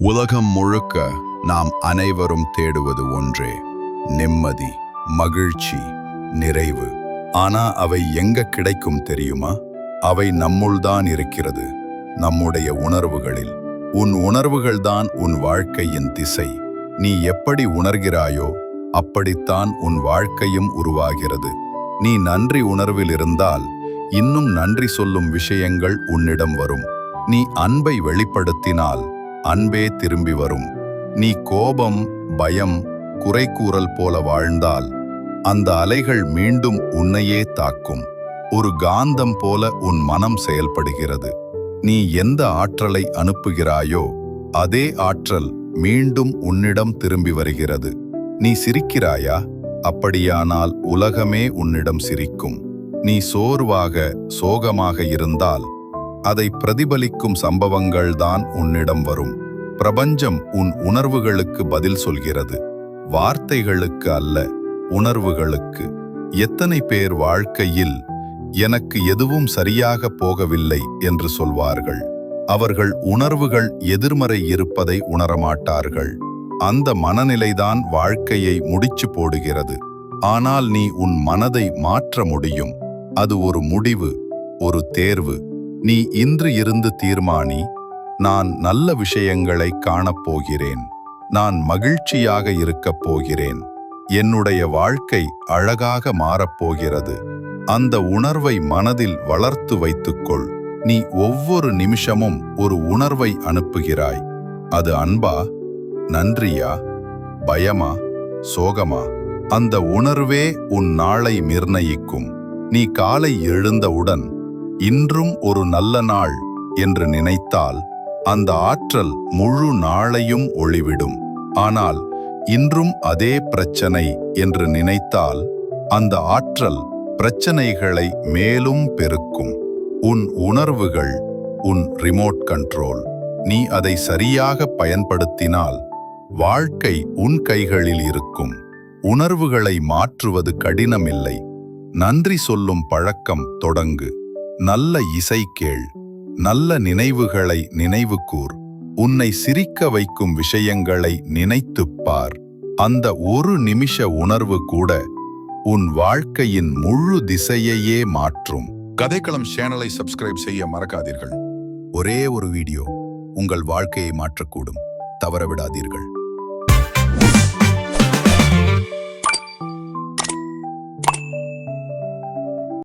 உலகம் முழுக்க நாம் அனைவரும் தேடுவது ஒன்றே நிம்மதி மகிழ்ச்சி நிறைவு. ஆனா அவை எங்க கிடைக்கும் தெரியுமா? அவை நம்முள்தான் இருக்கிறது நம்முடைய உணர்வுகளில். உன் உணர்வுகள்தான் உன் வாழ்க்கையின் திசை. நீ எப்படி உணர்கிறாயோ அப்படித்தான் உன் வாழ்க்கையும் உருவாகிறது. நீ நன்றி உணர்வில் இருந்தால் இன்னும் நன்றி சொல்லும் விஷயங்கள் உன்னிடம் வரும். நீ அன்பை வெளிப்படுத்தினால் அன்பே திரும்பி வரும். நீ கோபம் பயம் குறை கூறல் போல வாழ்ந்தால் அந்த அலைகள் மீண்டும் உன்னையே தாக்கும். ஒரு காந்தம் போல உன் மனம் செயல்படுகிறது. நீ எந்த ஆற்றலை அனுப்புகிறாயோ அதே ஆற்றல் மீண்டும் உன்னிடம் திரும்பி வருகிறது. நீ சிரிக்கிறாயா? அப்படியானால் உலகமே உன்னிடம் சிரிக்கும். நீ சோர்வாக சோகமாக இருந்தால் அதை பிரதிபலிக்கும் சம்பவங்கள்தான் உன்னிடம் வரும். பிரபஞ்சம் உன் உணர்வுகளுக்கு பதில் சொல்கிறது. வார்த்தைகளுக்கு அல்ல உணர்வுகளுக்கு. எத்தனை பேர் வாழ்க்கையில் எனக்கு எதுவும் சரியாக போகவில்லை என்று சொல்வார்கள். அவர்கள் உணர்வுகள் எதிர்மறை இருப்பதை உணரமாட்டார்கள். அந்த மனநிலைதான் வாழ்க்கையை முடிச்சு போடுகிறது. ஆனால் நீ உன் மனதை மாற்ற முடியும். அது ஒரு முடிவு ஒரு தேர்வு. நீ இன்று இருந்து தீர்மானி நான் நல்ல விஷயங்களை காணப்போகிறேன். நான் மகிழ்ச்சியாக இருக்கப் போகிறேன். என்னுடைய வாழ்க்கை அழகாக மாறப்போகிறது. அந்த உணர்வை மனதில் வளர்த்து வைத்துக்கொள். நீ ஒவ்வொரு நிமிஷமும் ஒரு உணர்வை அனுப்புகிறாய். அது அன்பா நன்றியா பயமா சோகமா? அந்த உணர்வே உன் நாளை நிர்ணயிக்கும். நீ காலை எழுந்தவுடன் இன்றும் ஒரு நல்ல நாள் என்று நினைத்தால் அந்த ஆற்றல் முழு நாளையும் ஒளிவிடும். ஆனால் இன்றும் அதே பிரச்சனை என்று நினைத்தால் அந்த ஆற்றல் பிரச்சனைகளை மேலும் பெருக்கும். உன் உணர்வுகள் உன் ரிமோட் கண்ட்ரோல் நீ அதை சரியாக பயன்படுத்தினால் வாழ்க்கை உன் கைகளில் இருக்கும். உணர்வுகளை மாற்றுவது கடினமில்லை. நன்றி சொல்லும் பழக்கம் தொடங்கு. நல்ல இசை கேள். நல்ல நினைவுகளை நினைவுகூர். உன்னை சிரிக்க வைக்கும் விஷயங்களை நினைத்துப் பார். அந்த ஒரு நிமிஷ உணர்வு கூட உன் வாழ்க்கையின் முழு திசையையே மாற்றும். கதைக்களம் சேனலை சப்ஸ்கிரைப் செய்ய மறக்காதீர்கள். ஒரே ஒரு வீடியோ உங்கள் வாழ்க்கையை மாற்றக்கூடும். தவறவிடாதீர்கள்.